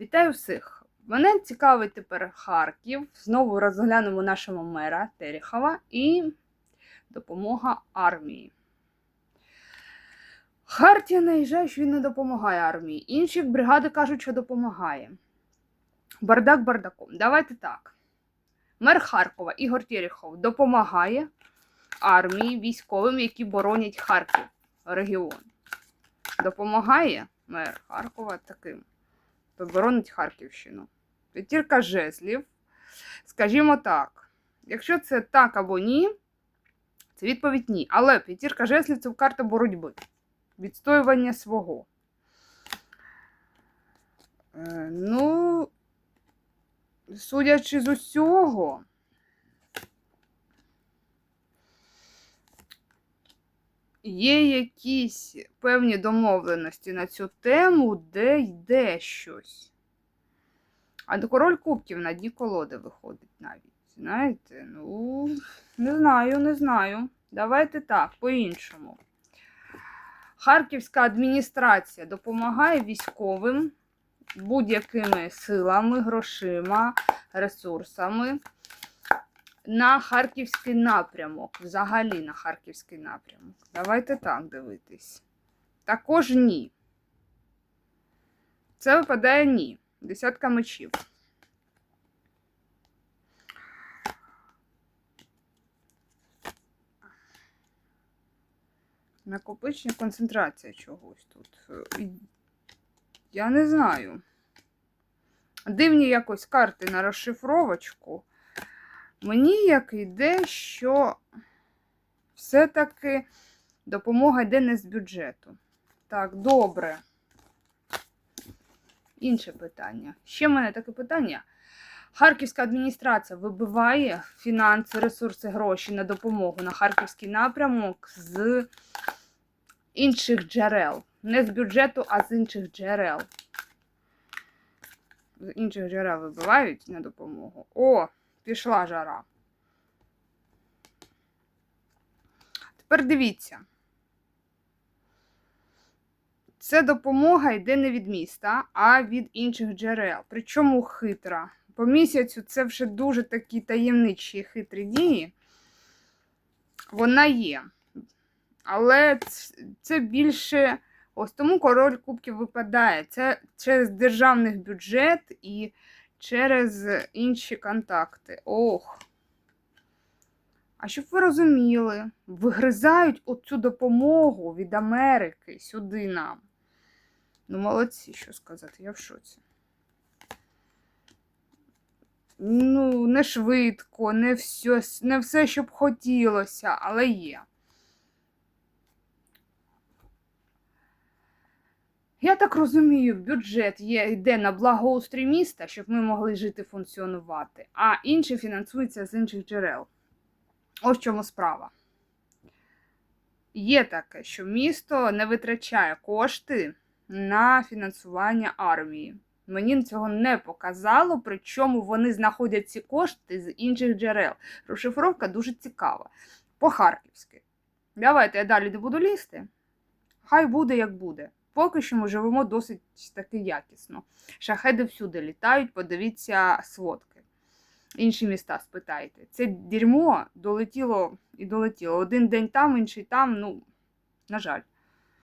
Вітаю всіх! Мене цікавить тепер Харків. Знову розглянемо нашого мера Терехова і допомога армії. Хартія наїжджає, що він не допомагає армії. Інші бригади кажуть, що допомагає. Бардак бардаком. Давайте так. Мер Харкова Ігор Терехов допомагає армії військовим, які боронять Харків регіон. Допомагає мер Харкова таким боронить Харківщину. П'ятірка жезлів. Скажімо так, якщо це так або ні, це відповідь ні. Але п'ятірка жезлів це карта боротьби, відстоювання свого. Е, ну, судячи з усього, є якісь певні домовленості на цю тему, де йде щось. А до король кубків на дні колоди виходить навіть. Знаєте, ну, не знаю, не знаю. Давайте так, по-іншому. Харківська адміністрація допомагає військовим будь-якими силами, грошима, ресурсами на харківський напрямок. Взагалі на харківський напрямок. Давайте так дивитись. Також ні. Це випадає ні. Десятка мечів. Накопичення концентрація чогось тут. Е, Я не знаю. Дивні якось карти на розшифровочку. Мені як йде, що все-таки допомога йде не з бюджету. Так, добре. Інше питання. Ще в мене таке питання. Харківська адміністрація вибиває фінанси, ресурси, гроші на допомогу на харківський напрямок з інших джерел. Не з бюджету, а з інших джерел. З інших джерел вибивають на допомогу. О, пішла жара. Тепер дивіться. Це допомога йде не від міста, а від інших джерел. Причому хитра. По місяцю це вже дуже такі таємничі хитрі дії. Вона є. Але це більше. Ось тому король кубків випадає. Це через державний бюджет і через інші контакти. Ох. А щоб ви розуміли, вигризають оцю допомогу від Америки сюди нам. Ну, молодці, що сказати, я в шоці. Ну, не швидко, не все, не все, що б хотілося, але є. Я так розумію, бюджет є, йде на благоустрій міста, щоб ми могли жити, функціонувати, а інші фінансуються з інших джерел. Ось в чому справа. Є таке, що місто не витрачає кошти на фінансування армії. Мені цього не показало, причому вони знаходять ці кошти з інших джерел. Розшифровка дуже цікава. По-харківськи. Давайте я далі не буду лізти. Хай буде, як буде. Поки що ми живемо досить таки якісно. Шахеди всюди літають, подивіться сводки. Інші міста спитайте. Це дерьмо долетіло і долетіло. Один день там, інший там, ну, на жаль.